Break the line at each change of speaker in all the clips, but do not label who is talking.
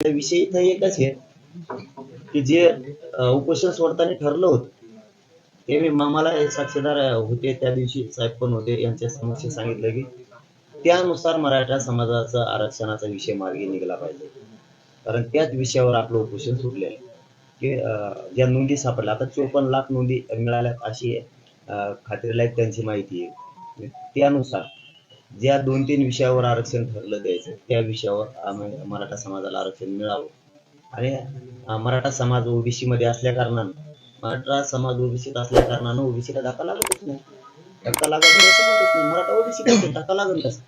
विषय इथं एकच आहे की जे उपोषण सोडताना ठरलं होतं ते मी मामाला साक्षीदार होते त्या दिवशी साहेब पण होते यांच्या समक्ष सांगितलं की त्यानुसार मराठा समाजाचा आरक्षणाचा विषय मार्गी निघाला पाहिजे. कारण त्याच विषयावर आपलं उपोषण सुटलेलं आहे. की ज्या नोंदी सापडल्या आता चोपन्न लाख नोंदी मिळाल्यात अशी अं, खात्रीलायक त्यांची माहिती आहे. त्यानुसार ज्या दोन तीन विषयावर आरक्षण ठरलं द्यायचं त्या विषयावर मराठा समाजाला आरक्षण मिळावं. आणि मराठा समाज ओबीसी मध्ये असल्या कारणानं मराठा समाज ओबीसीत असल्या कारणानं ओबीसीला धक्का लागतच नाही. धक्का लागत नाही मराठा ओबीसी धक्का लागत कसं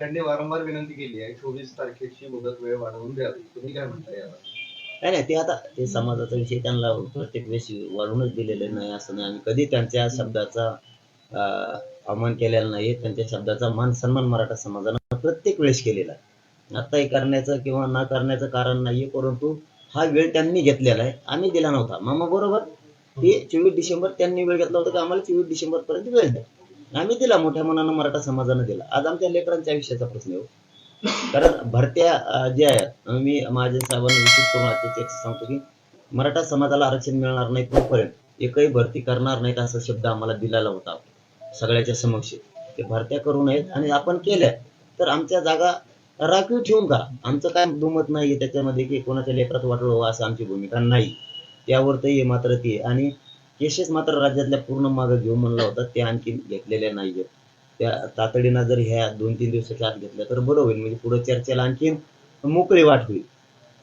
त्यांनी वारंवार विनंती केली आहे चोवीस तारखेची मुदत वेळ वाढवून द्यावी. तुम्ही काय म्हणता यावर?
नाही नाही ते आता ते समाजाचा विषय त्यांना प्रत्येक वेळेस वाढूनच दिलेले नाही असं नाही. आम्ही कधी त्यांच्या शब्दाचा अवमान केलेला नाही त्यांच्या शब्दाचा मान सन्मान मराठा समाजानं प्रत्येक वेळेस केलेला आहे. आत्ताही करण्याचं किंवा ना करण्याचं कारण नाहीये परंतु हा वेळ त्यांनी घेतलेला आहे. आम्ही दिला नव्हता. मामा बरोबर? ते चोवीस डिसेंबर त्यांनी वेळ घेतला होता की? आम्हाला चोवीस डिसेंबर पर्यंत वेळ द्या. आम्ही दिला मोठ्या मनानं मराठा समाजानं दिला. आज आमच्या लेकरांच्या आयुष्याचा प्रश्न येऊ हो. कारण भरत्या ज्या आहेत मी माझ्या साहेबांना विशेष करून सांगतो की मराठा समाजाला आरक्षण मिळणार नाही तोपर्यंत एकही भरती करणार नाहीत असा शब्द आम्हाला दिलेला होता. सगळ्याच्या समक्ष. ते भरत्या करू नयेत आणि आपण केल्या तर आमच्या जागा राखीव ठेवून का आमचं काय दुमत नाही त्याच्यामध्ये की कोणाच्या लेकरात वाटलं व्हावं असं आमची भूमिका नाही. त्यावर तर हे मात्र ते आणि केसेस मात्र राज्यातल्या पूर्ण मागं घेऊन म्हणला होता ते आणखी घेतलेल्या नाहीयेत. त्या तातडीनं जर ह्या दोन तीन दिवसाच्या आत घेतल्या तर बरं होईल. म्हणजे पुढे चर्चेला आणखीन मोकळी वाट होईल.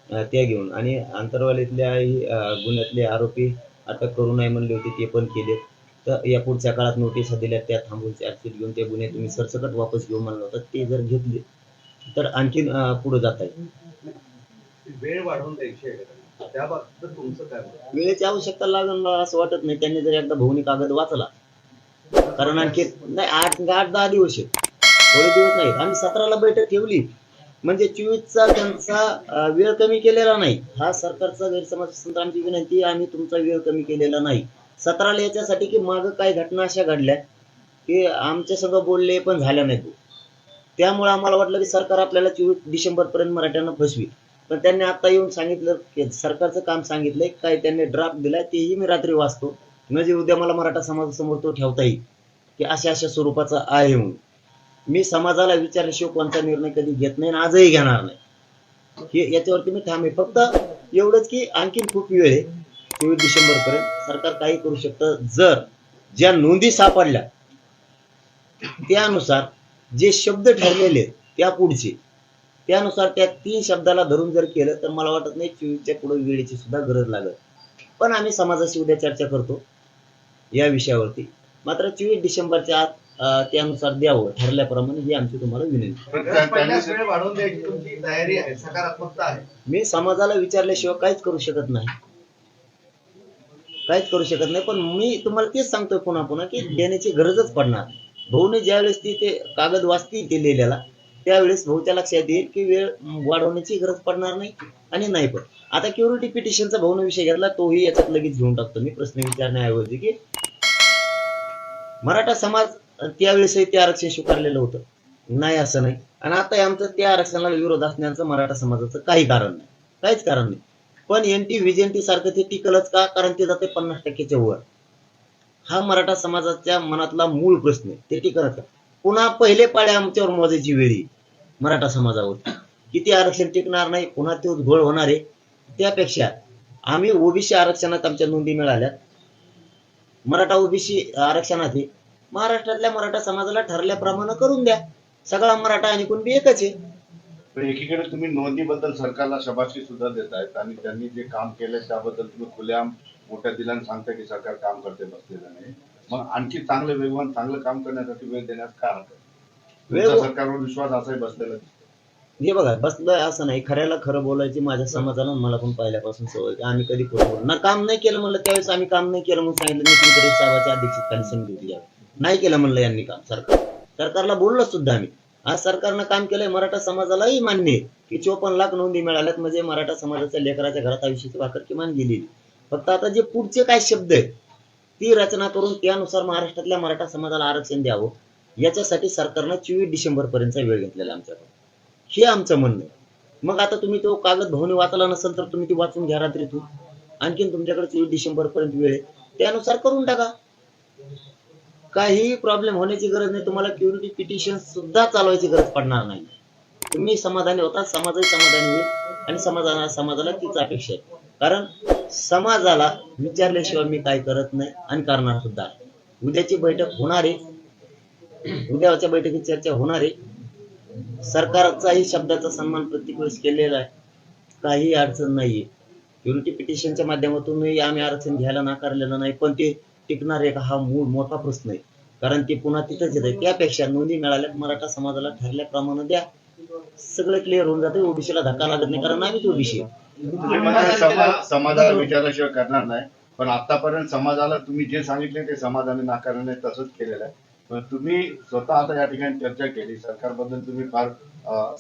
त्या घेऊन. आणि आंतरवालीतल्याही गुन्ह्यातले आरोपी अटक करू नये म्हणले होते ते पण केलेत. तर या पुढच्या काळात नोटिसा दिल्या त्या थांबून चार्जशीट घेऊन ते गुन्हे तुम्ही सरसकट वापस घेऊ म्हणलं होतं ते जर घेतले तर आणखीन पुढे जाता येईल.
वेळ वाढवून द्यायची आहे. का? त्या बाबतीत तुमचं काय मत आहे?
वेळेची आवश्यकता लागेल मला असं वाटत नाही. त्यांनी जर एकदा भाऊनी कागद वाचला कारण आणखी नाही आठ आठ दहा दिवस आहेत. थोडे दिवस नाहीत आम्ही सतराला बैठक ठेवली. म्हणजे चोवीसचा त्यांचा वेळ कमी केलेला नाही. हा सरकारचा गैरसमज आमची विनंती आहे, आम्ही तुमचा वेळ कमी केलेला नाही. सतराला याच्यासाठी की मागं काय घटना अशा घडल्या की आमच्या सगळं बोलले पण झाल्या नाही त्यामुळे आम्हाला वाटलं की सरकार आपल्याला चोवीस डिसेंबर पर्यंत मराठ्यांना फसवी. पण त्यांनी आता येऊन सांगितलं की सरकारचं काम सांगितलंय काय त्यांनी ड्राफ्ट दिलाय तेही मी रात्री वाचतो. म्हणजे उद्या मला मराठा समाजासमोर तो ठेवता येईल की अशा अशा स्वरूपाचा आहे म्हणून. मी समाजाला विचारल्याशिवाय कोणता निर्णय कधी घेत नाही आणि आजही घेणार नाही. हे याच्यावरती मी थांबे फक्त एवढंच की आणखीन खूप वेळ आहे. चोवीस डिसेंबर पर्यंत सरकार काही करू शकतं. जर ज्या नोंदी सापडल्या त्यानुसार जे शब्द ठरलेले त्या पुढचे त्यानुसार त्या तीन शब्दाला धरून जर केलं तर मला वाटत नाही चोवीसच्या पुढे वेळेची सुद्धा गरज लागत. पण आम्ही समाजाशी उद्या चर्चा करतो या विषयावरती. मात्र चोवीस डिसेंबरच्या आत त्यानुसार द्यावं ठरल्याप्रमाणे ही आमची तुम्हाला विनंती. मी समाजाला विचारल्याशिवाय काहीच करू शकत नाही. काहीच करू शकत नाही. पण मी तुम्हाला तेच सांगतोय पुन्हा पुन्हा की देण्याची गरजच पडणार भाऊने ज्यावेळेस ती ते कागद वाचतील ते लिहिलेला त्यावेळेस भाऊच्या लक्षात येईल की वेळ वाढवण्याची गरज पडणार नाही आणि नाही पण. आता क्युरिटी पिटिशनचा भाऊने विषय घेतला तोही याच्यात लगेच घेऊन टाकतो मी प्रश्न विचारण्याऐवजी की मराठा समाज त्यावेळेसही ते आरक्षण स्वीकारलेलं होतं. नाही असं नाही. आणि आता आमचं त्या आरक्षणाला विरोध असण्याचं मराठा समाजाचं काही कारण नाही. काहीच कारण नाही. पण एन टी व्हिजन सारखं ते टिकलच का? कारण ते जाते पन्नास टक्क्याच्या वर. हा मराठा समाजाच्या मनातला मूळ प्रश्न आहे. ते टिकलच का? पुन्हा पहिले पाळे आमच्यावर मोजायची वेळी मराठा समाजावर. किती आरक्षण टिकणार नाही पुन्हा ते घोळ होणार आहे. त्यापेक्षा आम्ही ओबीसी आरक्षणात आमच्या नोंदी मिळाल्या. मराठा ओबीसी आरक्षणात आहे. महाराष्ट्रातल्या मराठा समाजाला ठरल्याप्रमाणे करून द्या. सगळा मराठा आणि कुणबी एकच आहे.
पण एकीकडे तुम्ही नोंदीबद्दल सरकारला शबाशी सुद्धा देत आहेत आणि त्यांनी जे काम केलंय त्याबद्दल तुम्ही खुल्या मोठ्या दिलाने सांगताय की सरकार काम करते बसलेलं नाही मग आणखी चांगलं वेगवान चांगलं काम करण्यासाठी वेळ देण्यास हरकत
वेळ-
सरकारवर विश्वास असाही बसलेला.
हे बघा बसलोय असं नाही. खऱ्याला खरं बोलायची माझ्या समाजाला मला पण पहिल्यापासून सवय आम्ही कधी खोटं बोलू ना काम नाही केलं म्हणलं त्यावेळेस आम्ही काम नाही केलं म्हणून सांगितलं नितीन गरीब साहेबाच्या अध्यक्षतेखाली समिती होती. नाही केलं म्हणलं यांनी काम सरकार. सरकारला बोललो सुद्धा आम्ही. आज सरकारनं काम केलंय मराठा समाजालाही मान्य आहे. की चोपन्न लाख नोंदी मिळाल्यात म्हणजे मराठा समाजाच्या लेकराच्या घरात आयुष्याची वाकर किमान गेली फक्त आता जे पुढचे काय शब्द आहेत ती रचना करून त्यानुसार महाराष्ट्रातल्या मराठा समाजाला आरक्षण द्यावं याच्यासाठी सरकारनं चोवीस डिसेंबर पर्यंतचा वेळ घेतलेला आमच्याकडून आमच्याकडे. हे आमचं म्हणणं मग आता तुम्ही तो कागद भाऊने वाचला नसेल तर तुम्ही ती वाचून घ्या रात्रीतून आणखीन तुमच्याकडे चोवीस डिसेंबर पर्यंत वेळ आहे. त्यानुसार करून टाका. काहीही प्रॉब्लेम होण्याची गरज नाही. तुम्हाला क्युरिटी पिटिशन सुद्धा चालवायची गरज पडणार नाही. तुम्ही समाधानी होता समाजही समाधानी होईल आणि समाजाला समाजाला तीच अपेक्षा आहे. कारण समाजाला विचारल्याशिवाय मी काय करत नाही आणि करणार सुद्धा उद्याची बैठक होणार आहे. उद्याच्या बैठकीत चर्चा होणार आहे. सरकारचाही शब्दाचा सन्मान प्रत्येक वेळेस केलेला आहे. काही अडचण नाहीये. युनिटी पिटिशनच्या माध्यमातूनही आम्ही अडचण घ्यायला नाकारलेलं नाही. पण ते टिकणार आहे का हा मूळ मोठा प्रश्न आहे. कारण ते पुन्हा तिथंच येत. आहे त्यापेक्षा नोंदी मिळाल्या मराठा समाजाला ठरल्याप्रमाणे द्या. सगळं क्लिअर होऊन जाते. ओबीसीला धक्का लागत नाही. कारण आम्हीच ओबीसी
समाजाला विचारल्याशिवाय करणार नाही. पण आतापर्यंत समाजाला तुम्ही जे सांगितले ते समाजाने नाकारलं नाही तसंच केलेलं आहे. पण तुम्ही स्वतः आता या ठिकाणी चर्चा केली. सरकारबद्दल तुम्ही फार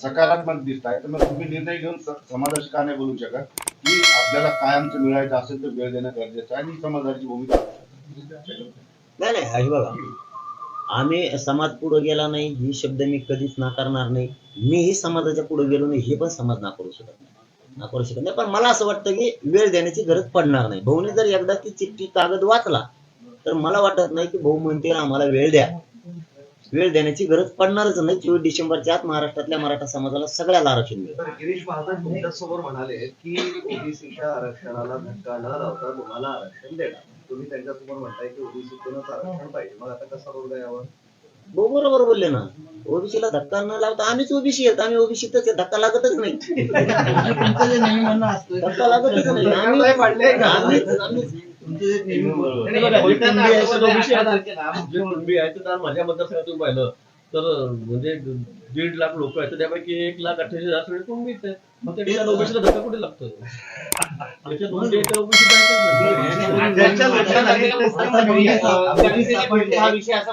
सकारात्मक दिसताय. तर मग तुम्ही निर्णय घेऊन समाजाशी का नाही बोलू शकत? की आपल्याला कायमचं मिळायचं असेल तर वेळ देणं गरजेचं आहे आणि समाजाची भूमिका
नाही नाही हे बघा. आम्ही समाज पुढे गेला नाही ही शब्द मी कधीच नाकारणार नाही. मीही समाजाच्या पुढे गेलो नाही हे पण समाज नाकारू शकत नाही. नाकारू शकत नाही. पण मला असं वाटतं की वेळ देण्याची गरज पडणार नाही. भाऊने जर एकदा ती चिठ्ठी कागद वाचला तर मला वाटत नाही की भाऊ म्हणतील आम्हाला वेळ द्या. वेळ देण्याची गरज पडणारच नाही. चोवीस डिसेंबरच्या आत महाराष्ट्रातल्या मराठा समाजाला सगळ्याला आरक्षण मिळेल.
तर गिरीश महाजन तुमच्यासमोर म्हणाले की ओबीसीच्या आरक्षणाला धक्का न लावता तुम्हाला आरक्षण देणार. तुम्ही त्यांच्यासमोर म्हणताय की ओबीसीतूनच आरक्षण पाहिजे. मग आता कसा रोग यावर?
बरोबर बोलले ना. ओबीसीला धक्का न लावता आम्हीच ओबीसी आहेत. आम्ही ओबीसीतच धक्का लागतच नाही. धक्का लागतच नाही. आम्ही
काय पाडलंय का?
आम्हीच आम्हीच
तुमचं जे नेहमी
नाही, बघा,
कोणी
इथं
कुणबी आहे,
असं
ओबीसी आहे.
जे कुणबी आहे तर माझ्या मतदारसंघातून पाहिलं तर म्हणजे दीड लाख लोक आहेत त्यापैकी एक लाख अठ्ठावीस हजार सगळे कुणबीच आहेत? मग त्या ठिकाणी ओबीसीला धक्का कुठे लागतो त्याच्या दोन ते ओबीसी
ते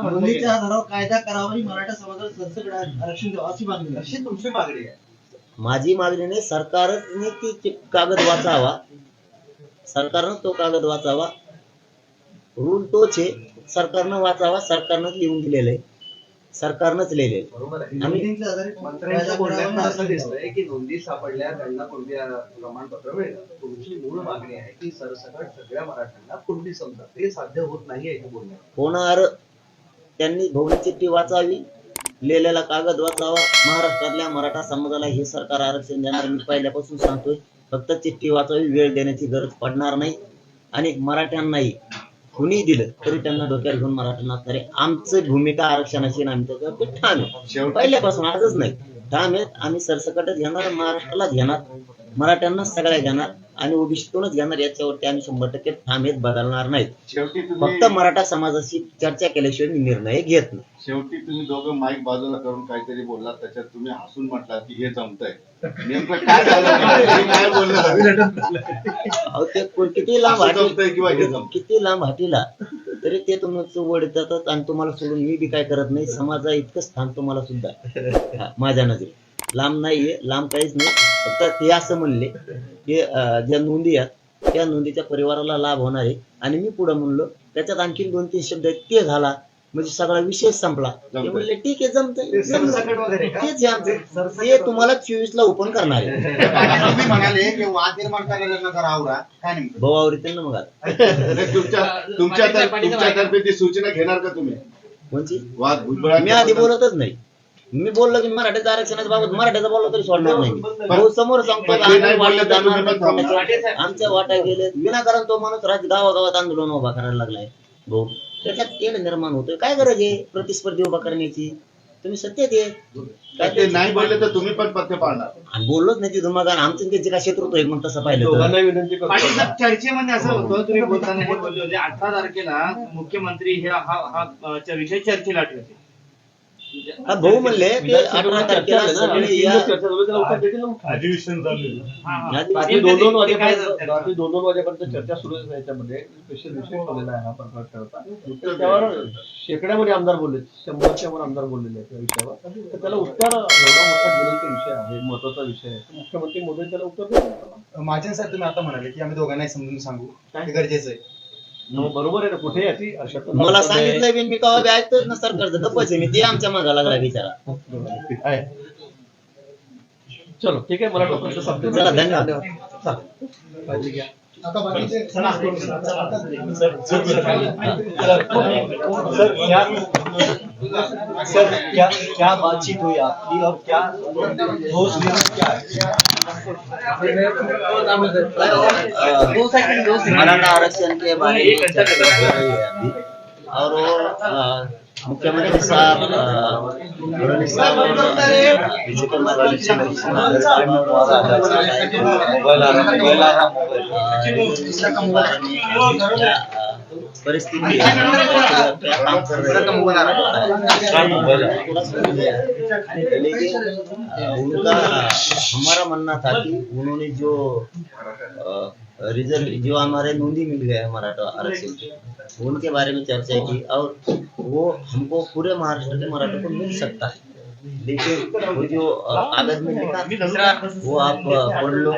नोंदीच्या आधारावर कायदा करावा आणि मराठा समाजाला सरसकट आरक्षण द्यावं अशी मागणी.
अशी तुमची मागणी आहे.
माझी मागणी नाही सरकारने ती ती कागद वाचावा. सरकारनं तो कागद वाचावा. रूल तोच आहे. सरकारनं वाचावा सरकारनंच लिहून दिलेलं आहे. सरकारनंच लिहिलेलं आहे.
की नोंदी सापडल्या त्यांना प्रमाणपत्र मिळतं तुमची मूळ मागणी आहे की सरसकट सगळ्या मराठ्यांना समजतात ते साध्य होत नाही
होणार. त्यांनी भौगोलिक चिठ्ठी वाचावी लिहिलेला कागद वाचावा. महाराष्ट्रातल्या मराठा समाजाला हे सरकार आरक्षण देणार मी पहिल्यापासून सांगतोय. फक्त चिठ्ठी वाचावी वेळ देण्याची गरज पडणार नाही. आणि मराठ्यांनाही कुणी दिलं तरी त्यांना डोक्यात घेऊन मराठ्यांना असणारे आमची भूमिका आरक्षणाची आम्ही ठाम आहे पहिल्यापासून आजच नाही. ठाम आहेत आम्ही सरसकटच घेणार महाराष्ट्रालाच घेणार. मराठ्यांना सगळ्या घेणार आणि ओबीसीतूनच घेणार याच्यावरती आम्ही शंभर टक्के ठाम आहेत बदलणार नाहीत.
शेवटी
फक्त मराठा समाजाशी चर्चा केल्याशिवाय मी निर्णय घेत नाही.
शेवटी तुम्ही दोघं माईक बाजूला करून काहीतरी बोललात त्याच्यात तुम्ही हसून म्हटलात की हे जमतंय. नेमकं काय झालं? तुम्ही काय बोललं.
अहो ते कोण किती लांब
असं जमतंय किंवा हे
हाटी
जमतंय?
किती लांब हाटीला तरी ते तुमचं वड येतात आणि तुम्हाला सोडून मी बी काय करत नाही. समाजा इतकं स्थान तुम्हाला सुद्धा. आहे. हा, माझ्या नजरेत. लांब नाहीये लांब काहीच नाही. फक्त ते असं म्हणले की ज्या नोंदी आहेत त्या नोंदीच्या परिवाराला लाभ होणार आहे. आणि मी पुढे म्हणलो त्याच्यात आणखी दोन तीन शब्द आहेत. ते घाला म्हणजे सगळा विषय संपला. ते. म्हणले ठीक आहे जमतंय.
ते सरसकट वगैरे का?
तेच आमचं. ते तुम्हाला चोवीस ला ओपन करणार आहे.
म्हणाले की वाद निर्माण करायला नका आवरा काय नेमकं?
भाऊ आवडते ना मग
तुमच्या तुमच्या तर- तुमच्यातर्फे ती सूचना घेणार का तुम्ही?
कोणची?
वाद
मी आधी बोलतच नाही. मी बोललो की मराठ्याच्या आरक्षणाच्या बाबत मराठ्याचा बोललो तरी सोडणार नाही. भाऊ समोर सांगतो की आम्ही जाणार नाही. आमच्या वाट्या गेले. विनाकारण तो माणूस राज गावागावात आंदोलन उभा करायला लागलाय. भाऊ त्याच्यात तेढ निर्माण होतोय. काय गरज आहे प्रतिस्पर्धी उभा करण्याची? तुम्ही सत्य ते
काय ते नाही बोलले तर तुम्ही पण पथ्य पाळणार
बोललोच नाही तिथून मग आमचं त्यांचे काय शत्रुत्व आहे मग तसं पाहिलं तर.
दोघांना विनंती करतो.
पाटील साहेब चर्चेमध्ये असं होतं तुम्ही बोलताना हे बोलले होते. अठरा तारखेला मुख्यमंत्री हे हा हा अ, च्या विषय चर्चेला ठेवते
भाऊ म्हणले की अठरा तारखेला सगळे या
अधिवेशन चालू
रात्री दोन दोन
ते काय
वाजेपर्यंत? रात्री दोन दोन वाजेपर्यंत चर्चा सुरू आहे याच्यामध्ये. स्पेशल विषय ठेवलेला आहे हा त्यावर शेकड्यामध्ये आमदार बोलले शंभरच्या वर आमदार बोललेले आहेत त्या विषयावर. तर त्याला उत्तर एवढा मोठा ज्वलंत विषय आहे महत्त्वाचा विषय आहे. तर मुख्यमंत्री मोदी त्याला उत्तर देतील
माझ्या साहेब तुम्ही आता म्हणाले की आम्ही दोघांनाही समजून सांगू. हे गरजेचं आहे.
बरोबर आहे ना कुठे
मला सांगितलंय बिन मी कवा बी ऐकतोच ना सरकारचं गप्पच आहे मी ते आमच्या मागा लागला बिचारा.
चलो ठीक आहे मला
चला धन्यवाद.
काळजी घ्या
सर क्या क्या बातचीत हुई आपकी और क्या न्यूज़ क्या है
मराठा आरक्षण के बारे में हो है और वो अ, मुख्यमंत्री साहब अ, उनका हमारा मानना था कि उन्होंने जो रिज़र्व जो हमारे नोंदी मिल गए मराठा आरक्षण के उनके बारे में चर्चा की और वो हमको पूरे महाराष्ट्र के मराठा को मिल सकता है। लेकिन वो जो कागज़ में लिखा वो आप पढ़ लो।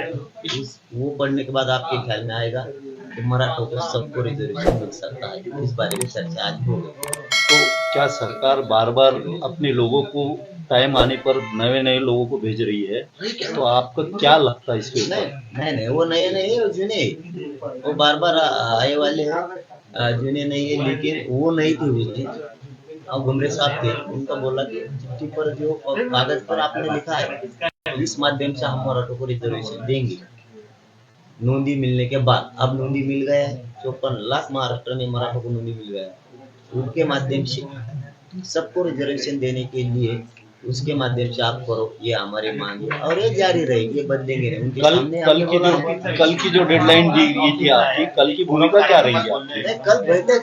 वो पढ़ने के बाद आपके ख्याल में आएगा कि मराठों को सबको रिजर्वेशन मिल सकता है। इस बारे में चर्चा आज हो गई।
तो क्या सरकार बार बार अपने लोगों को टाइम आने पर नए नए लोगों को भेज रही है तो आपको क्या लगता है इसके
नहीं
ऊपर?
नहीं नहीं वो नए नहीं है वो वो बार बार आए वाले हैं। अ, नहीं है लेकिन वो नहीं थे उस दिन और घुमरे साहब थे। उनका बोला कि चिट्ठी पर जो कागज़ पर आपने लिखा है इस माध्यम से हम मराठों को रिजर्वेशन देंगे। नोंदी मिलने के बाद अब नोंदी मिल गया है। चौपन लाख महाराष्ट्र में मराठों को नोंदी मिल गया है। उनके माध्यम से सबको रिजर्वेशन देने के लिए उसके माध्यम से आप करो ये हमारी मांग है। और ये जारी रहेगी बदलेंगे नहीं
कल कल की जो कल की जो डेडलाइन दी गई थी आपकी कल की भूमिका क्या रही है
कल बैठक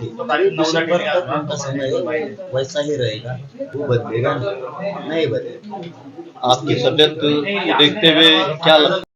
दिसंबर तक उनका समय वैसा ही रहेगा। वो बदलेगा नहीं। नहीं बदलेगा।
आपकी तबियत देखते हुए क्या लगता